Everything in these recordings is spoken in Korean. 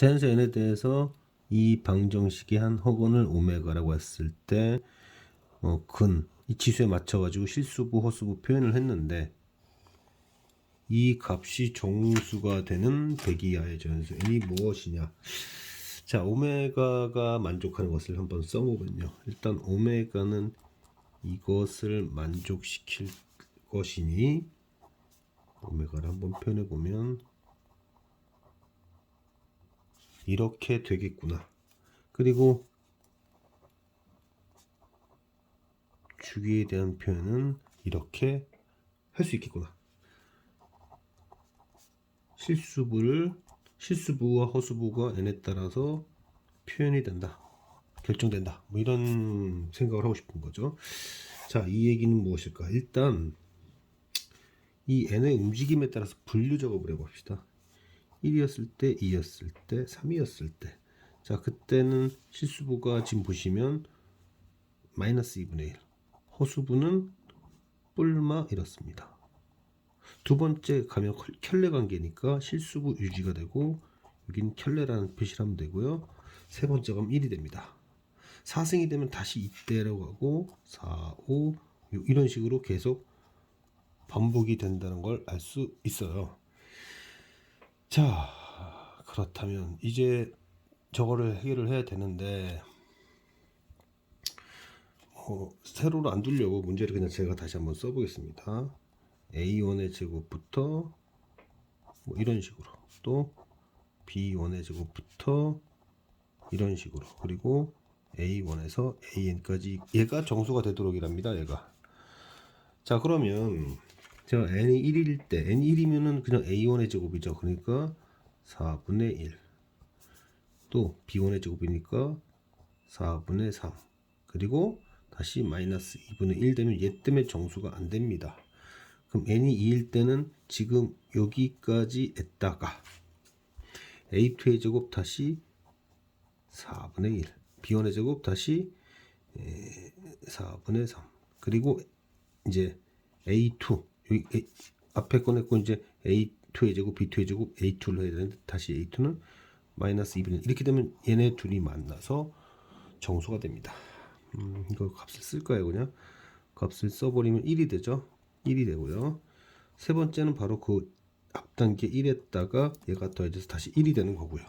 자연수 n에 대해서 이 방정식의 한 허건을 오메가라고 했을 때 어, 근, 이 지수에 맞춰가지고 실수부, 허수부 표현을 했는데 이 값이 정수가 되는 대기하의 전수 n이 무엇이냐? 자, 오메가가 만족하는 것을 한번 써보면요. 일단 오메가는 이것을 만족시킬 것이니 오메가를 한번 표현해 보면 이렇게 되겠구나. 그리고 주기에 대한 표현은 이렇게 할 수 있겠구나. 실수부를 실수부와 허수부가 n에 따라서 표현이 된다. 결정된다. 뭐 이런 생각을 하고 싶은 거죠. 자, 이 얘기는 무엇일까? 일단 이 n의 움직임에 따라서 분류 작업을 해봅시다. 1이었을 때, 2였을 때, 3이었을 때. 자, 그때는 실수부가 지금 보시면 마이너스 2분의 1. 허수부는 뿔마 이렇습니다. 두 번째 가면 컬- 켤레 관계니까 실수부 유지가 되고 여긴 켤레라는 표시를 하면 되고요. 세 번째 가면 1이 됩니다. 4승이 되면 다시 이때라고 하고 4, 5 이런 식으로 계속 반복이 된다는 걸 알 수 있어요. 자, 그렇다면 이제 저거를 해결을 해야 되는데 어, 세로로 안 두려고 문제를 그냥 제가 다시 한번 써보겠습니다. A1의 제곱부터 뭐 이런 식으로 또 B1의 제곱부터 이런 식으로 그리고 A1에서 AN까지 얘가 정수가 되도록 이랍니다. 얘가 자 그러면 자 n이 1일 때 n이 1이면은 그냥 A1의 제곱이죠. 그러니까 4분의 1. 또 B1의 제곱이니까 4분의 3. 그리고 다시 마이너스 2분의 1 되면 얘 때문에 정수가 안 됩니다. 그럼 n이 2일 때는 지금 여기까지 했다가 a2의 제곱 다시 4분의 1 b1의 제곱 다시 에, 4분의 3 그리고 이제 a2 여기 A- 앞에 꺼냈고 이제 a2의 제곱 b2의 제곱 a2를 해야 되는데 다시 a2는 마이너스 2분의 1 이렇게 되면 얘네 둘이 만나서 정수가 됩니다. 음, 이거 값을 쓸까요 그냥. 값을 써버리면 1이 되죠? 1이 되고요. 세 번째는 바로 그 앞단계 1에다가 얘가 더해져서 다시 1이 되는 거고요.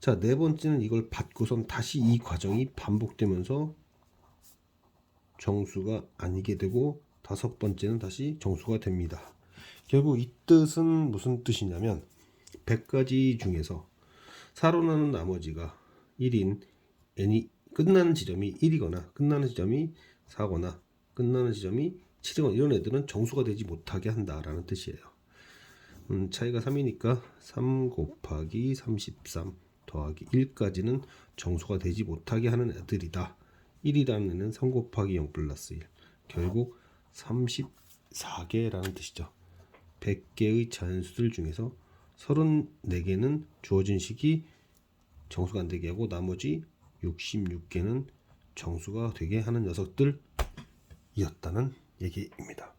자 네 번째는 이걸 받고선 다시 이 과정이 반복되면서 정수가 아니게 되고 다섯 번째는 다시 정수가 됩니다 결국 이 뜻은 무슨 뜻이냐면 100가지 중에서 사로나는 나머지가 1인 n이 끝나는 지점이 1이거나 끝나는 지점이 4거나 끝나는 지점이 7이거나 이런 애들은 정수가 되지 못하게 한다라는 뜻이에요. 음, 차이가 3이니까 3 곱하기 33 더하기 1까지는 정수가 되지 못하게 하는 애들이다. 1이라는 애는 3 곱하기 0 플러스 1 결국 34개라는 뜻이죠. 100개의 자연수들 중에서 34개는 주어진 식이 정수가 안 되게 하고 나머지 66개는 정수가 되게 하는 녀석들이었다는 얘기입니다.